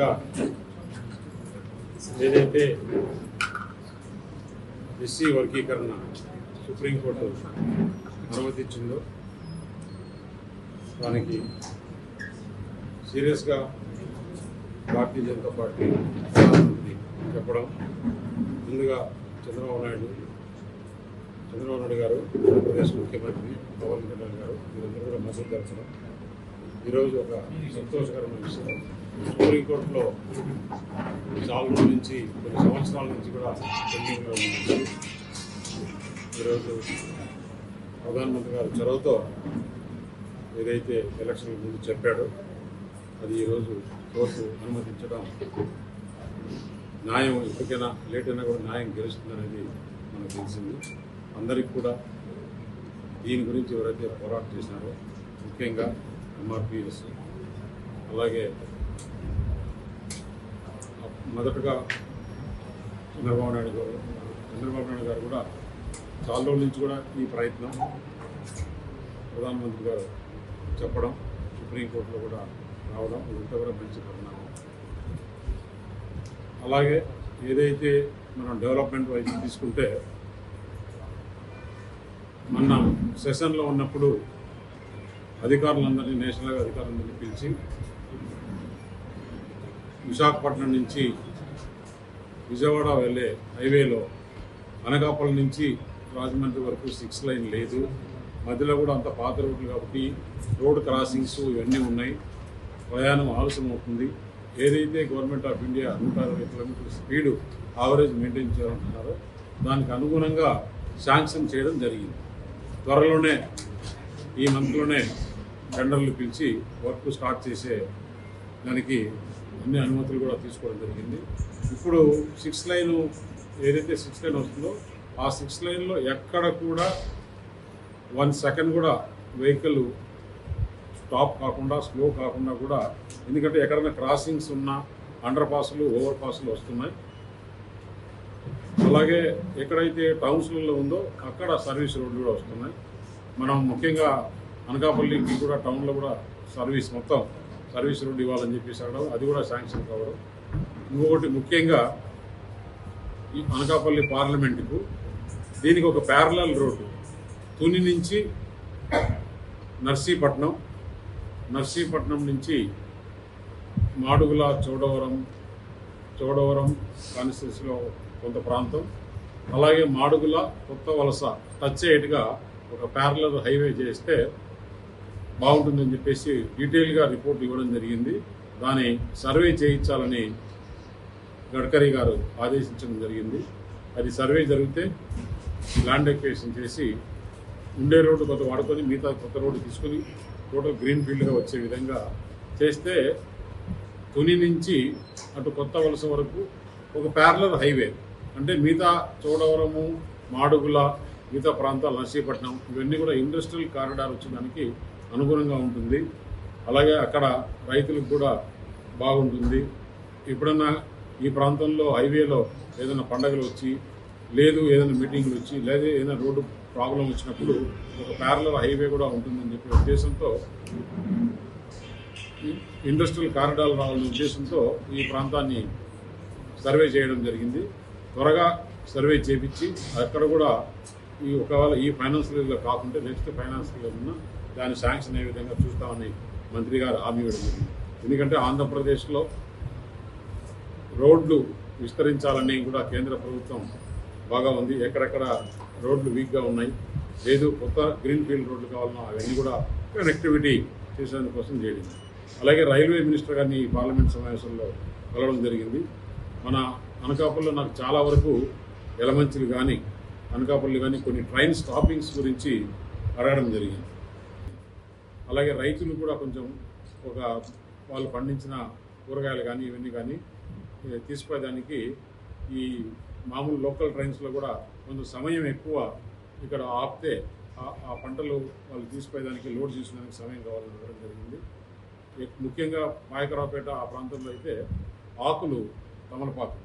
మొదటగా ఏదైతే ఎస్సీ వర్గీకరణ సుప్రీంకోర్టు అనుమతిచ్చిందో దానికి సీరియస్గా భారతీయ జనతా పార్టీ చెప్పడం. ముందుగా చంద్రబాబు నాయుడు చంద్రబాబు నాయుడు గారు ఆంధ్రప్రదేశ్ ముఖ్యమంత్రి పవన్ కళ్యాణ్ గారు వీరందరూ కూడా మద్దతు తెలచడం ఈరోజు ఒక సంతోషకరమైన విషయం. సుప్రీంకోర్టులో నాలుగు రోజుల నుంచి కొన్ని సంవత్సరాల నుంచి కూడా పెండింగ్లో ఉంది. ఈరోజు ప్రధానమంత్రి గారు చొరవతో ఏదైతే ఎలక్షన్ ముందు చెప్పాడో అది ఈరోజు కోర్టు అనుమతించడం న్యాయం ఇప్పటికైనా లేట్ అయినా కూడా న్యాయం గెలుస్తుందనేది మనకు తెలిసింది. అందరికి కూడా దీని గురించి ఎవరైతే పోరాటం చేసినారో ముఖ్యంగా ఎంఆర్పిఎస్ అలాగే మొదటగా చంద్రబాబు నాయుడు గారు చంద్రబాబు నాయుడు గారు కూడా చాలా రోజుల నుంచి కూడా ఈ ప్రయత్నం ప్రధానమంత్రి గారు చెప్పడం సుప్రీంకోర్టులో కూడా రావడం ఇదంతా కూడా మంచి పరిణామం. అలాగే ఏదైతే మనం డెవలప్మెంట్ వైపు తీసుకుంటే మొన్న సెషన్లో ఉన్నప్పుడు అధికారులందరినీ నేషనల్గా అధికారులందరినీ పిలిచి విశాఖపట్నం నుంచి విజయవాడ వెళ్ళే హైవేలో అనకాపల్లి నుంచి రాజమండ్రి వరకు సిక్స్ లైన్ లేదు. మధ్యలో కూడా అంత పాత రోడ్లు కాబట్టి రోడ్ క్రాసింగ్స్ ఇవన్నీ ఉన్నాయి. ప్రయాణం ఆలస్యం అవుతుంది ఏదైతే గవర్నమెంట్ ఆఫ్ ఇండియా నూట అరవై కిలోమీటర్ స్పీడ్ ఆవరేజ్ మెయింటైన్ చేయాలంటున్నారో దానికి అనుగుణంగా శాంక్షన్ చేయడం జరిగింది. త్వరలోనే ఈ మంత్లోనే టెండర్లు పిలిచి వర్క్ స్టార్ట్ చేసే దానికి అన్ని అనుమతులు కూడా తీసుకోవడం జరిగింది. ఇప్పుడు సిక్స్ లైన్ ఏదైతే సిక్స్ లైన్ వస్తుందో ఆ సిక్స్ లైన్లో ఎక్కడ కూడా వన్ సెకండ్ కూడా వెహికల్ స్టాప్ కాకుండా స్లో కాకుండా కూడా ఎందుకంటే ఎక్కడైనా క్రాసింగ్స్ ఉన్నా అండర్ పాస్లు ఓవర్ పాస్లు వస్తున్నాయి. అలాగే ఎక్కడైతే టౌన్స్లలో ఉందో అక్కడ సర్వీస్ రోడ్లు కూడా వస్తున్నాయి. మనం ముఖ్యంగా అనకాపల్లికి కూడా టౌన్లో కూడా సర్వీస్ మొత్తం సర్వీస్ రోడ్డు ఇవ్వాలని చెప్పేసి అడగడం అది కూడా శాంక్షన్ కావడం. ఇంకొకటి ముఖ్యంగా ఈ అనకాపల్లి పార్లమెంటుకు దీనికి ఒక ప్యారలల్ రోడ్డు. తుని నుంచి నర్సీపట్నం నర్సీపట్నం నుంచి మాడుగుల చోడవరం చోడవరం కాన్స్టిట్యూన్సీలో కొంత ప్రాంతం. అలాగే మాడుగుల కొత్త వలస టచ్ అయ్యేట్టుగా ఒక ప్యారలల్ హైవే చేస్తే బాగుంటుందని చెప్పేసి డీటెయిల్గా రిపోర్ట్ ఇవ్వడం జరిగింది. దాని సర్వే చేయించాలని గడ్కరీ గారు ఆదేశించడం జరిగింది. అది సర్వే జరిగితే ల్యాండ్ ఎక్వేషన్ చేసి ఉండే రోడ్డు కొంత వాడుకొని మిగతా కొత్త రోడ్డు తీసుకొని టోటల్ గ్రీన్ ఫీల్డ్గా వచ్చే విధంగా చేస్తే తుని నుంచి అటు కొత్త వలస వరకు ఒక ప్యారలర్ హైవే. అంటే మిగతా చోడవరము మాడుగుల మిగతా ప్రాంతాలు నర్సీపట్నం ఇవన్నీ కూడా ఇండస్ట్రియల్ కారిడార్ వచ్చేదానికి అనుగుణంగా ఉంటుంది. అలాగే అక్కడ రైతులకు కూడా బాగుంటుంది. ఎప్పుడన్నా ఈ ప్రాంతంలో హైవేలో ఏదైనా పండగలు వచ్చి లేదు ఏదైనా మీటింగ్లు వచ్చి లేదా ఏదైనా రోడ్డు ప్రాబ్లం వచ్చినప్పుడు ఒక ప్యారలర్ హైవే కూడా ఉంటుందని చెప్పే ఉద్దేశంతో ఇండస్ట్రియల్ కారిడార్ రావాలనే ఉద్దేశంతో ఈ ప్రాంతాన్ని సర్వే చేయడం జరిగింది. త్వరగా సర్వే చేపించి అక్కడ కూడా ఈ ఒకవేళ ఈ ఫైనాన్షియల్ ఇయర్లో కాకుంటే నెక్స్ట్ ఫైనాన్షియల్ ఇయర్ ఉన్న దాన్ని శాంక్షన్ అయ్యే విధంగా చూస్తామని మంత్రి గారు హామీ ఇవ్వడం ఎందుకంటే ఆంధ్రప్రదేశ్లో రోడ్లు విస్తరించాలని కూడా కేంద్ర ప్రభుత్వం బాగా ఉంది. ఎక్కడెక్కడ రోడ్లు వీక్గా ఉన్నాయి. లేదు కొత్త గ్రీన్ ఫీల్డ్ రోడ్లు కావాలన్నా అవన్నీ కూడా కనెక్టివిటీ చేసేందుకోసం చేయడం. అలాగే రైల్వే మినిస్టర్ గారిని పార్లమెంట్ సమావేశంలో కలవడం జరిగింది. మన అనకాపల్లిలో నాకు చాలా వరకు ఎలమంచిలు కానీ అనకాపల్లి కానీ కొన్ని ట్రైన్ స్టాపింగ్స్ గురించి అడగడం జరిగింది. అలాగే రైతులు కూడా కొంచెం ఒక వాళ్ళు పండించిన కూరగాయలు కానీ ఇవన్నీ కానీ తీసుకుపోయేదానికి ఈ మామూలు లోకల్ ట్రైన్స్లో కూడా కొంత సమయం ఎక్కువ ఇక్కడ ఆపితే ఆ- పంటలు వాళ్ళు తీసుకుపోయేదానికి లోడ్ చేసుకునేందుకు సమయం కావాలని అడగడం జరిగింది. ముఖ్యంగా మాయకరావుపేట ఆ ప్రాంతంలో అయితే ఆకులు తమలపాకు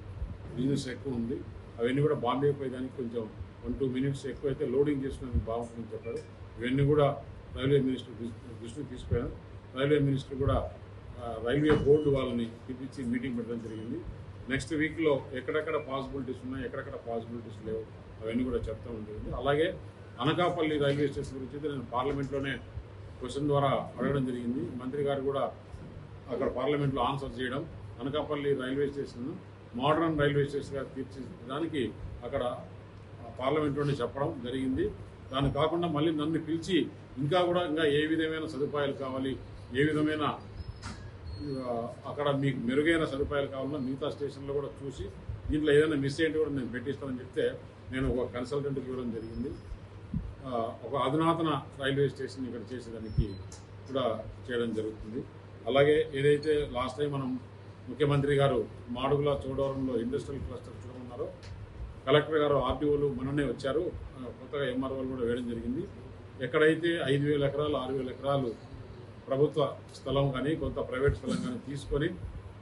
బిజినెస్ ఎక్కువ ఉంది. అవన్నీ కూడా బాంబే పోయేదానికి కొంచెం వన్ టూ మినిట్స్ ఎక్కువ అయితే లోడింగ్ చేసుకునేందుకు బాగుంటుందని చెప్పారు. ఇవన్నీ కూడా రైల్వే మినిస్టర్ దృష్టికి తీసుకుపోయాను రైల్వే మినిస్టర్ కూడా రైల్వే బోర్డు వాళ్ళని పిలిపించి మీటింగ్ పెట్టడం జరిగింది. నెక్స్ట్ వీక్లో ఎక్కడెక్కడ పాసిబిలిటీస్ ఉన్నాయి ఎక్కడెక్కడ పాసిబిలిటీస్ లేవు అవన్నీ కూడా చెప్తా ఉంటుంది అలాగే అనకాపల్లి రైల్వే స్టేషన్ గురించి అయితే నేను పార్లమెంట్లోనే క్వశ్చన్ ద్వారా అడగడం జరిగింది. మంత్రి గారు కూడా అక్కడ పార్లమెంట్లో ఆన్సర్ చేయడం Anakapalli railway station modern railway స్టేషన్గా తీర్చిదానికి అక్కడ పార్లమెంట్లోనే చెప్పడం జరిగింది. దాన్ని కాకుండా మళ్ళీ నన్ను పిలిచి ఇంకా కూడా ఇంకా ఏ విధమైన సదుపాయాలు కావాలి ఏ విధమైన అక్కడ మీకు మెరుగైన సదుపాయాలు కావాలన్నా మిగతా స్టేషన్లో కూడా చూసి దీంట్లో ఏదైనా మిస్ అయ్యింటే కూడా నేను పెట్టిస్తానని చెప్తే నేను ఒక కన్సల్టెంట్కి ఇవ్వడం జరిగింది. ఒక అధునాతన రైల్వే స్టేషన్ ఇక్కడ చేసేదానికి కూడా చేయడం జరుగుతుంది. అలాగే ఏదైతే లాస్ట్ టైం మనం ముఖ్యమంత్రి గారు మాడుగుల చోడవరంలో ఇండస్ట్రియల్ క్లస్టర్ చూడమన్నారో కలెక్టర్ గారు ఆర్డీఓలు మననే వచ్చారు. కొత్తగా ఎంఆర్ఓలు కూడా వేయడం జరిగింది. ఎక్కడైతే ఐదు వేల ఎకరాలు ఆరు వేల ఎకరాలు ప్రభుత్వ స్థలం కానీ కొంత ప్రైవేట్ స్థలం కానీ తీసుకొని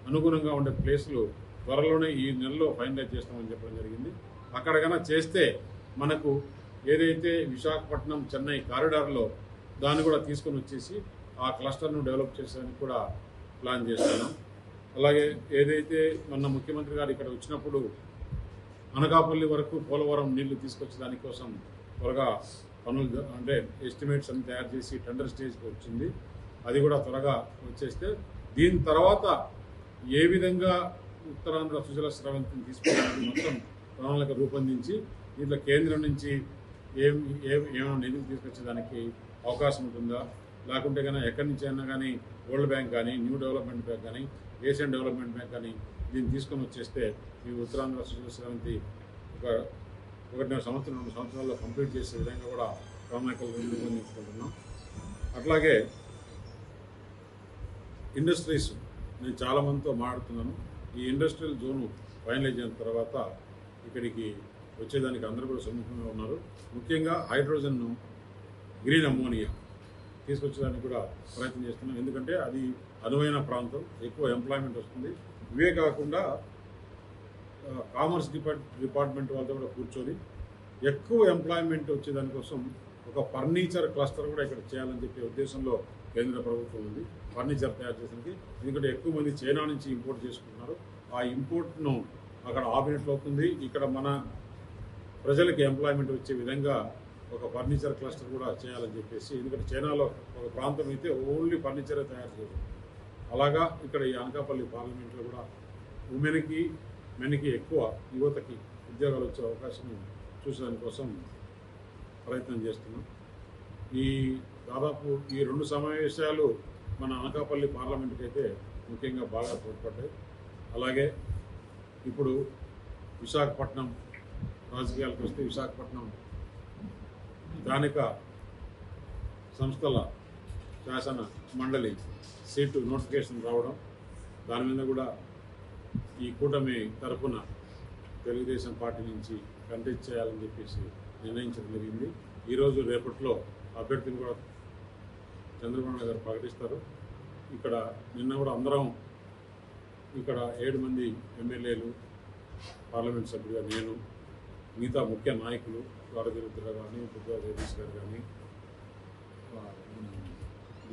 అనుగుణంగా ఉండే ప్లేసులు త్వరలోనే ఈ నెలలో ఫైనలైజ్ చేస్తామని చెప్పడం జరిగింది. అక్కడ కన్నా చేస్తే మనకు ఏదైతే విశాఖపట్నం చెన్నై కారిడార్లో దాన్ని కూడా తీసుకొని వచ్చేసి ఆ క్లస్టర్ను డెవలప్ చేసేదానికి కూడా ప్లాన్ చేస్తున్నాం. అలాగే ఏదైతే మొన్న ముఖ్యమంత్రి గారు ఇక్కడ వచ్చినప్పుడు అనకాపల్లి వరకు పోలవరం నీళ్ళు తీసుకొచ్చే దానికోసం త్వరగా పనులు అంటే ఎస్టిమేట్స్ అన్ని తయారు చేసి టెండర్ స్టేజ్కి వచ్చింది. అది కూడా త్వరగా వచ్చేస్తే దీని తర్వాత ఏ విధంగా ఉత్తరాంధ్ర సుజల స్రవంతిని తీసుకోవడానికి మొత్తం ప్రణాళిక రూపొందించి దీంట్లో కేంద్రం నుంచి ఏం ఏం ఏమైనా నిధులు తీసుకొచ్చేదానికి అవకాశం ఉంటుందా? లేకుంటే కానీ ఎక్కడి నుంచి అయినా కానీ వరల్డ్ బ్యాంక్ కానీ న్యూ డెవలప్మెంట్ బ్యాంక్ కానీ ఏషియన్ డెవలప్మెంట్ బ్యాంక్ కానీ దీన్ని తీసుకొని వచ్చేస్తే ఈ ఉత్తరాంధ్ర సుజల ఒక ఒకటిన్నర సంవత్సరం రెండు సంవత్సరాల్లో కంప్లీట్ చేసే విధంగా కూడా ప్రణాళికలు రూపొందించుకుంటున్నాం. అట్లాగే ఇండస్ట్రీస్ నేను చాలా మందితో మాట్లాడుతున్నాను. ఈ ఇండస్ట్రియల్ జోను ఫైనలైజ్ అయిన తర్వాత ఇక్కడికి వచ్చేదానికి అందరూ కూడా సన్ముఖంగా ఉన్నారు. ముఖ్యంగా హైడ్రోజన్ను గ్రీన్ అమ్మోనియా తీసుకొచ్చేదానికి కూడా ప్రయత్నం చేస్తున్నాం. ఎందుకంటే అది అనువైన ప్రాంతం ఎక్కువ ఎంప్లాయ్మెంట్ వస్తుంది. ఇవే కాకుండా కామర్స్ డిపార్ట్ డిపార్ట్మెంట్ వాళ్ళతో కూడా కూర్చొని ఎక్కువ ఎంప్లాయ్మెంట్ వచ్చేదానికోసం ఒక ఫర్నిచర్ క్లస్టర్ కూడా ఇక్కడ చేయాలని చెప్పే ఉద్దేశంలో కేంద్ర ప్రభుత్వం ఉంది. ఫర్నిచర్ తయారు చేసడానికి ఎందుకంటే ఎక్కువ మంది చైనా నుంచి ఇంపోర్ట్ చేసుకుంటున్నారు. ఆ ఇంపోర్ట్ను అక్కడ ఆపినట్లు అవుతుంది. ఇక్కడ మన ప్రజలకి ఎంప్లాయ్మెంట్ వచ్చే విధంగా ఒక ఫర్నిచర్ క్లస్టర్ కూడా చేయాలని చెప్పేసి ఎందుకంటే చైనాలో ఒక ప్రాంతం అయితే ఓన్లీ ఫర్నిచరే తయారు చేస్తుంది అలాగా ఇక్కడ ఈ అనకాపల్లి పార్లమెంట్లో కూడా ఉమెన్కి మెన్కి ఎక్కువ యువతకి ఉద్యోగాలు వచ్చే అవకాశం చూసేదానికోసం ప్రయత్నం చేస్తున్నాం. ఈ దాదాపు ఈ రెండు సమావేశాలు మన అనకాపల్లి పార్లమెంట్కి అయితే ముఖ్యంగా బాగా తోడ్పడ్డాయి. అలాగే ఇప్పుడు విశాఖపట్నం రాజకీయాలకు వస్తే విశాఖపట్నం స్థానిక సంస్థల శాసన మండలి సీటు నోటిఫికేషన్ రావడం దాని మీద కూడా ఈ కూటమి తరఫున తెలుగుదేశం పార్టీ నుంచి కంటెస్ట్ చేయాలని చెప్పేసి నిర్ణయించడం జరిగింది. ఈరోజు రేపట్లో అభ్యర్థిని కూడా చంద్రబాబు నాయుడు గారు ప్రకటిస్తారు. ఇక్కడ నిన్న కూడా అందరం ఇక్కడ ఏడు మంది ఎమ్మెల్యేలు పార్లమెంట్ సభ్యులుగా నేను మిగతా ముఖ్య నాయకులు ద్వారగిరిద్ర కానీ బుద్ధా జగదీష్ గారు కానీ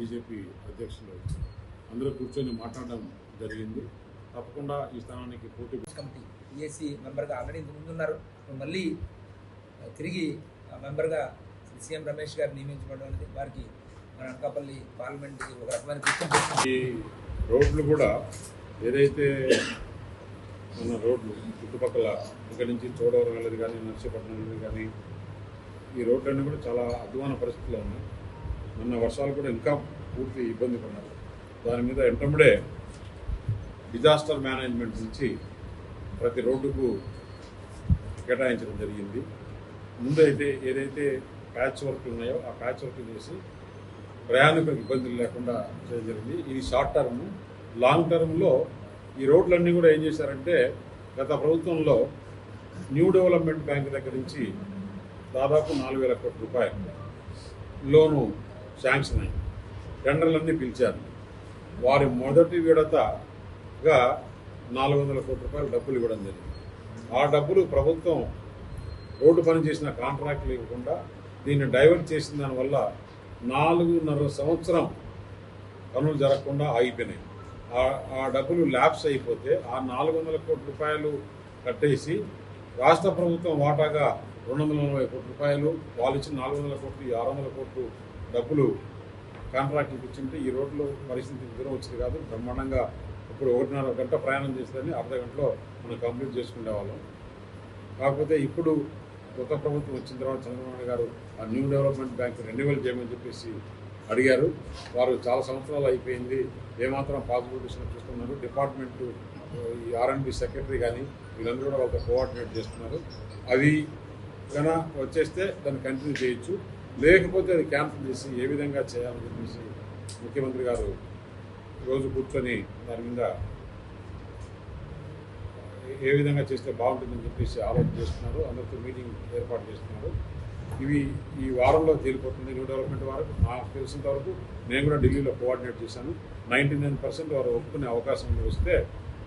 బీజేపీ అధ్యక్షులు అందరూ కూర్చొని మాట్లాడడం జరిగింది. తప్పకుండా ఈ స్థానానికి పోటీ కమిటీ పిఎస్సి మెంబర్గా ఆల్రెడీ ఇంత ముందు ఉన్నారు. మళ్ళీ తిరిగి మెంబర్గా సీఎం రమేష్ గారు నియమించబడడం అనేది వారికి మన అనకాపల్లి పార్లమెంట్కి ఒక రకమైన ఈ రోడ్లు కూడా ఏదైతే మన రోడ్లు చుట్టుపక్కల ఇక్కడ నుంచి చోడవరం వెళ్ళేది కానీ నర్సీపట్నం వెళ్ళేది కానీ ఈ రోడ్లన్నీ కూడా చాలా అధ్వాన పరిస్థితిలో ఉన్నాయి. నిన్న వర్షాలు కూడా ఇంకా పూర్తి ఇబ్బంది పడినారు. దాని మీద వెంటబడే డిజాస్టర్ మేనేజ్మెంట్ నుంచి ప్రతి రోడ్డుకు కేటాయించడం జరిగింది. ముందైతే ఏదైతే ప్యాచ్ వర్క్లు ఉన్నాయో ఆ ప్యాచ్ వర్క్ చేసి ప్రయాణికులకు ఇబ్బందులు లేకుండా చేయడం జరిగింది. ఇది షార్ట్ టర్మ్ లాంగ్ టర్మ్లో ఈ రోడ్లన్నీ కూడా ఏం చేశారంటే గత ప్రభుత్వంలో న్యూ డెవలప్మెంట్ బ్యాంక్ దగ్గర నుంచి దాదాపు నాలుగు వేల కోట్ల రూపాయలు లోను శాంక్షన్ అయింది. టెండర్లన్నీ పిలిచారు. వారి మొదటి విడతగా నాలుగు వందల కోట్ల రూపాయలు డబ్బులు ఇవ్వడం జరిగింది. ఆ డబ్బులు ప్రభుత్వం రోడ్డు పని చేసిన కాంట్రాక్ట్లు ఇవ్వకుండా దీన్ని డైవర్ట్ చేసిన దానివల్ల నాలుగున్నర సంవత్సరం పనులు జరగకుండా ఆగిపోయినాయి. ఆ- ఆ డబ్బులు ల్యాప్స్ అయిపోతే ఆ నాలుగు వందల కోట్ల రూపాయలు కట్టేసి రాష్ట్ర ప్రభుత్వం వాటాగా రెండు వందల నలభై కోట్ల రూపాయలు వాళ్ళు ఇచ్చిన నాలుగు వందల కోట్లు ఆరు వందల కోట్లు డబ్బులు కాంట్రాక్ట్ ఇచ్చింటే ఈ రోడ్లో పరిస్థితి దూరం వచ్చేది కాదు. బ్రహ్మాండంగా ఇప్పుడు ఒకటిన్నర గంట ప్రయాణం చేసేదని అర్ధ గంటలో మనం కంప్లీట్ చేసుకునే వాళ్ళం. కాకపోతే ఇప్పుడు కొత్త ప్రభుత్వం వచ్చిన తర్వాత చంద్రబాబు గారు ఆ న్యూ డెవలప్మెంట్ బ్యాంక్ రెన్యువల్ చేయమని చెప్పేసి అడిగారు. వారు చాలా సంవత్సరాలు అయిపోయింది. ఏమాత్రం పాసిబిలిటీస్ చూస్తున్నారు. డిపార్ట్మెంట్ ఈ ఆర్ఎండ్బి సెక్రటరీ కానీ వీళ్ళందరూ కూడా వాళ్ళతో కోఆర్డినేట్ చేస్తున్నారు. అది కన వచ్చేస్తే దాన్ని కంటిన్యూ చేయొచ్చు. లేకపోతే అది క్యాన్సిల్ చేసి ఏ విధంగా చేయాలని చెప్పేసి ముఖ్యమంత్రి గారు రోజు కూర్చొని దాని మీద ఏ విధంగా చేస్తే బాగుంటుందని చెప్పేసి ఆలోచన చేస్తున్నారు. అందరితో మీటింగ్ ఏర్పాటు చేస్తున్నారు. ఇవి ఈ వారంలో తేలిపోతుంది న్యూ డెవలప్మెంట్ వారు. నాకు తెలిసినంత వరకు నేను కూడా ఢిల్లీలో కోఆర్డినేట్ చేశాను. నైంటీ నైన్ పర్సెంట్ వారు ఒప్పుకునే అవకాశం వస్తే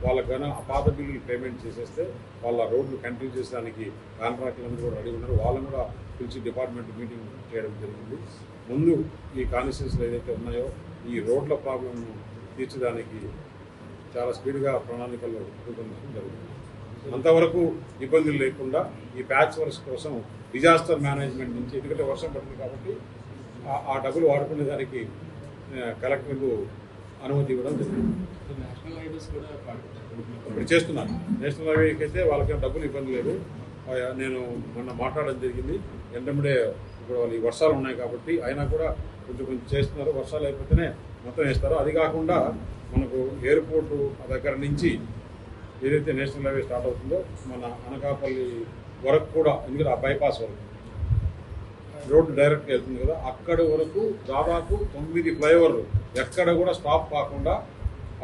వాళ్ళ ఘన పాత బిల్లులు పేమెంట్ చేసేస్తే వాళ్ళ రోడ్లు కంటిన్యూ చేసేదానికి కాంట్రాక్టులు అందరూ కూడా రెడీ ఉన్నారు. వాళ్ళని కూడా పిలిచి డిపార్ట్మెంట్ మీటింగ్ చేయడం జరిగింది. ముందు ఈ కాన్స్టిట్యూన్సీలు ఏదైతే ఉన్నాయో ఈ రోడ్ల ప్రాబ్లంను తీర్చడానికి చాలా స్పీడ్గా ప్రణాళికలు రూపొందించడం జరుగుతుంది అంతవరకు ఇబ్బందులు లేకుండా ఈ ప్యాచ్ వర్క్స్ కోసం డిజాస్టర్ మేనేజ్మెంట్ నుంచి ఎందుకంటే వర్షం పడుతుంది కాబట్టి ఆ- డబ్బులు వాడుకునే దానికి కలెక్టర్కు అనుమతి ఇవ్వడం జరిగింది. నేషనల్ హైవేస్ కూడా ఇప్పుడు చేస్తున్నారు. నేషనల్ హైవేకి అయితే వాళ్ళకి డబ్బులు ఇబ్బంది లేదు. నేను మొన్న మాట్లాడడం జరిగింది. ఎండమిడే ఇప్పుడు వాళ్ళు ఈ వర్షాలు ఉన్నాయి కాబట్టి అయినా కూడా కొంచెం కొంచెం చేస్తున్నారు. వర్షాలు అయిపోతేనే మొత్తం వేస్తారు. అది కాకుండా మనకు ఎయిర్పోర్టు దగ్గర నుంచి ఏదైతే నేషనల్ హైవే స్టార్ట్ అవుతుందో మన అనకాపల్లి వరకు కూడా ఎందుకంటే ఆ బైపాస్ వరకు. రోడ్డు డైరెక్ట్ వెళ్తుంది కదా అక్కడ వరకు దాదాపు తొమ్మిది ఫ్లైఓవర్లు. ఎక్కడ కూడా స్టాప్ కాకుండా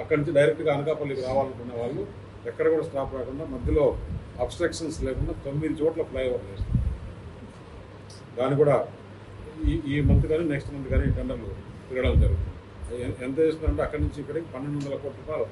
అక్కడి నుంచి డైరెక్ట్గా అనకాపల్లికి రావాలనుకునే వాళ్ళు ఎక్కడ కూడా స్టాప్ రాకుండా మధ్యలో అబ్స్ట్రక్షన్స్ లేకుండా తొమ్మిది చోట్ల ఫ్లైఓవర్ చేస్తాం దాన్ని కూడా ఈ ఈ మంత్ కానీ నెక్స్ట్ మంత్ కానీ టెండర్లు తిరగడం జరుగుతుంది. ఎంత చేస్తున్నారంటే అక్కడి నుంచి ఇక్కడికి పన్నెండు వందల కోట్ల రూపాయలు